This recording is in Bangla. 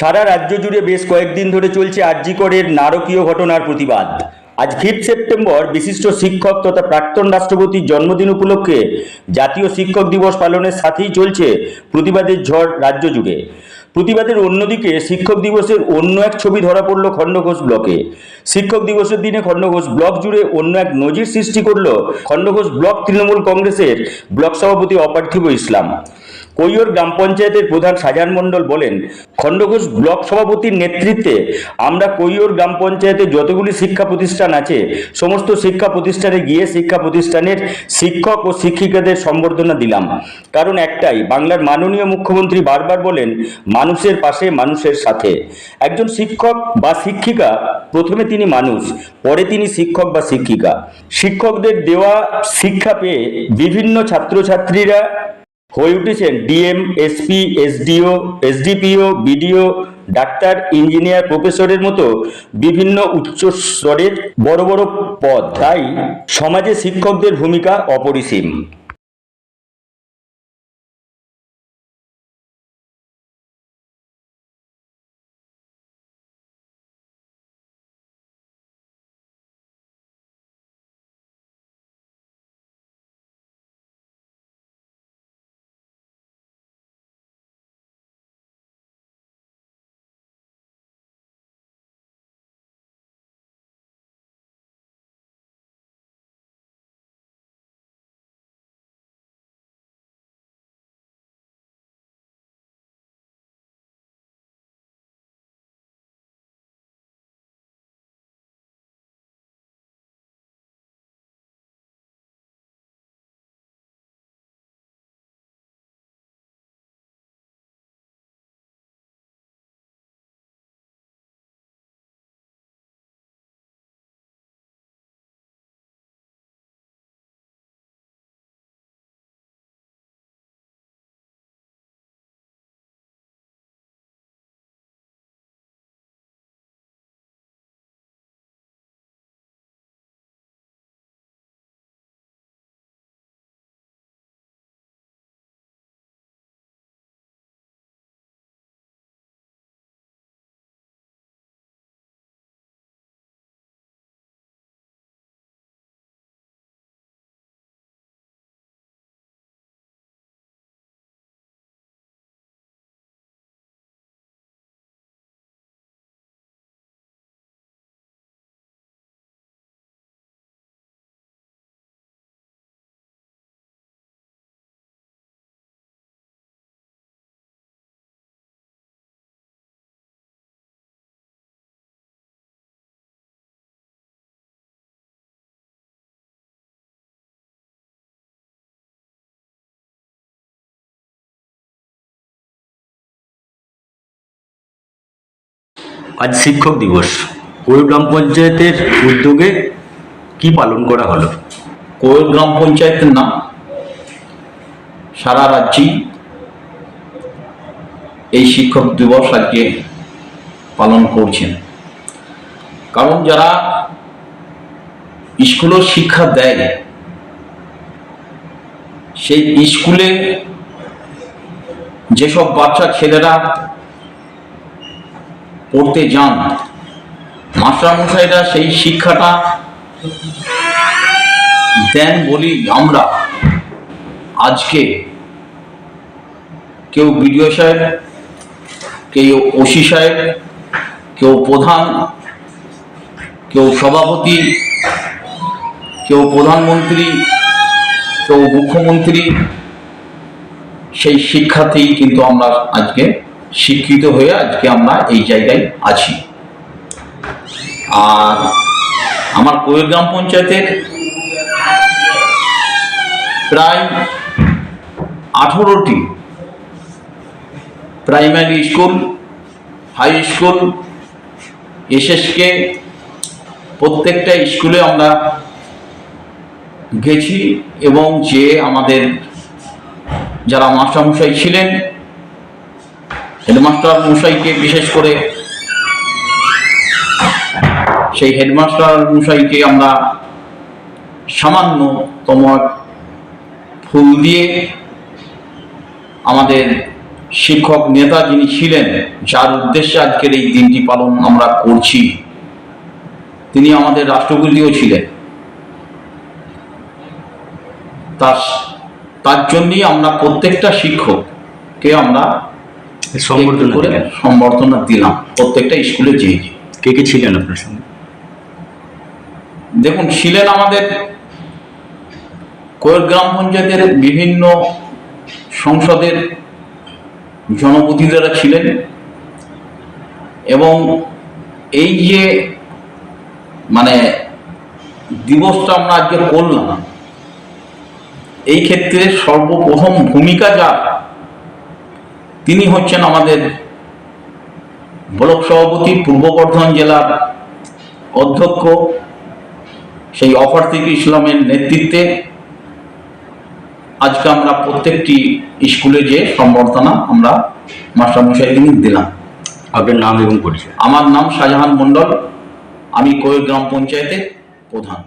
সারা রাজ্য জুড়ে বেশ কয়েকদিন ধরে চলছে আরজিকরের নারকীয় ঘটনার প্রতিবাদ। আজ ফিফথ সেপ্টেম্বর বিশিষ্ট শিক্ষক তথা প্রাক্তন রাষ্ট্রপতির জন্মদিন উপলক্ষে জাতীয় শিক্ষক দিবস পালনের সাথেই চলছে প্রতিবাদের ঝড় রাজ্য জুড়ে। প্রতিবাদের অন্যদিকে শিক্ষক দিবসের অন্য এক ছবি ধরা পড়ল খণ্ডঘোষ ব্লকে। শিক্ষক দিবসের দিনে খণ্ডঘোষ ব্লক জুড়ে অন্য এক নজির সৃষ্টি করল খণ্ডঘোষ ব্লক তৃণমূল কংগ্রেসের ব্লক সভাপতি অপার্থিব ইসলাম। কৈয়র গ্রাম পঞ্চায়েতের প্রধান শাহজাহান মণ্ডল বলেন, খণ্ডঘোষ ব্লক সভাপতির নেতৃত্বে আমরা কৈয়র গ্রাম পঞ্চায়েতে যতগুলি শিক্ষা প্রতিষ্ঠান আছে, সমস্ত শিক্ষা প্রতিষ্ঠানে গিয়ে শিক্ষা প্রতিষ্ঠানের শিক্ষক ও শিক্ষিকাদের সম্বর্ধনা দিলাম। কারণ একটাই, বাংলার মাননীয় মুখ্যমন্ত্রী বারবার বলেন, মানুষের পাশে মানুষের সাথে। একজন শিক্ষক বা শিক্ষিকা, প্রথমে তিনি মানুষ, পরে তিনি শিক্ষক বা শিক্ষিকা। শিক্ষকদের দেওয়া শিক্ষা পেয়ে বিভিন্ন ছাত্রছাত্রীরা হয়ে উঠেছেন DM, SP, SDO, SDPO, BDO, doctor, engineer, প্রফেসরের মতো বিভিন্ন উচ্চ স্তরের বড় বড় পদ। তাই সমাজে শিক্ষকদের ভূমিকা অপরিসীম। আজ শিক্ষক দিবস। কৈর গ্রাম পঞ্চায়েতের উদ্যোগে কি পালন করা হলো? কোয়েল গ্রাম পঞ্চায়েতের নাম। সারা রাজ্যেই এই শিক্ষক দিবস আজকে পালন করছেন। কারণ যারা স্কুলের শিক্ষা দেয়, সেই স্কুলে যেসব বাচ্চা, ছেলেরা পড়তে যান। মাস্টারমশাইরা সেই শিক্ষাটা দেন বলি আমরা। আজকে কেউ বিডিও সাহেব, কেউ ওসি সাহেব, কেউ প্রধান, কেউ সভাপতি, কেউ প্রধানমন্ত্রী, কেউ মুখ্যমন্ত্রী, সেই শিক্ষাতেই কিন্তু আমরা আজকে শিক্ষিত হয়ে আজকে আমরা এই জায়গায় আছি। আর আমার কোয়েল গ্রাম পঞ্চায়েতের প্রায় আঠেরোটি primary school, high school, SSK প্রত্যেকটা স্কুলে আমরা গেছি এবং যে আমাদের যারা মাস্টারমশাই ছিলেন হেডমাস্টার মশাইকে বিশেষ করে সেই হেডমাস্টার মশাইকে আমরা সামান্যতম ফুল দিয়ে আমাদের শিক্ষক নেতা যিনি ছিলেন, যার উদ্দেশ্যে আজকের এই দিনটি পালন আমরা করছি, তিনি আমাদের রাষ্ট্রপতিও ছিলেন। তার তার জন্যই আমরা প্রত্যেকটা শিক্ষককে আমরা করে সম্বর্ধনা দিলাম। প্রত্যেকটা স্কুলে যেয়ে যেয়ে। কে কে ছিলেন আপনার সঙ্গে? দেখুন ছিলেন আমাদের কোয়েল গ্রাম পঞ্চায়েতের বিভিন্ন সংসদের জনপ্রতিনিধিরা ছিলেন এবং এই যে মানে দিবসটা আমরা আজকে করলাম এই ক্ষেত্রে সর্বপ্রথম ভূমিকা যার তিনি হচ্ছেন আমাদের ব্লক সভাপতি পূর্ব বর্ধমান জেলার অধ্যক্ষ। সেই অফার্তিক ইসলামের নেতৃত্বে আজকে আমরা প্রত্যেকটি স্কুলে যে সম্বর্ধনা আমরা মাস্টারমশাইকে দিলাম। আপনার নাম এবং পরিচয়? আমার নাম শাহজাহান মণ্ডল আমি কোয়েল গ্রাম পঞ্চায়েতের প্রধান।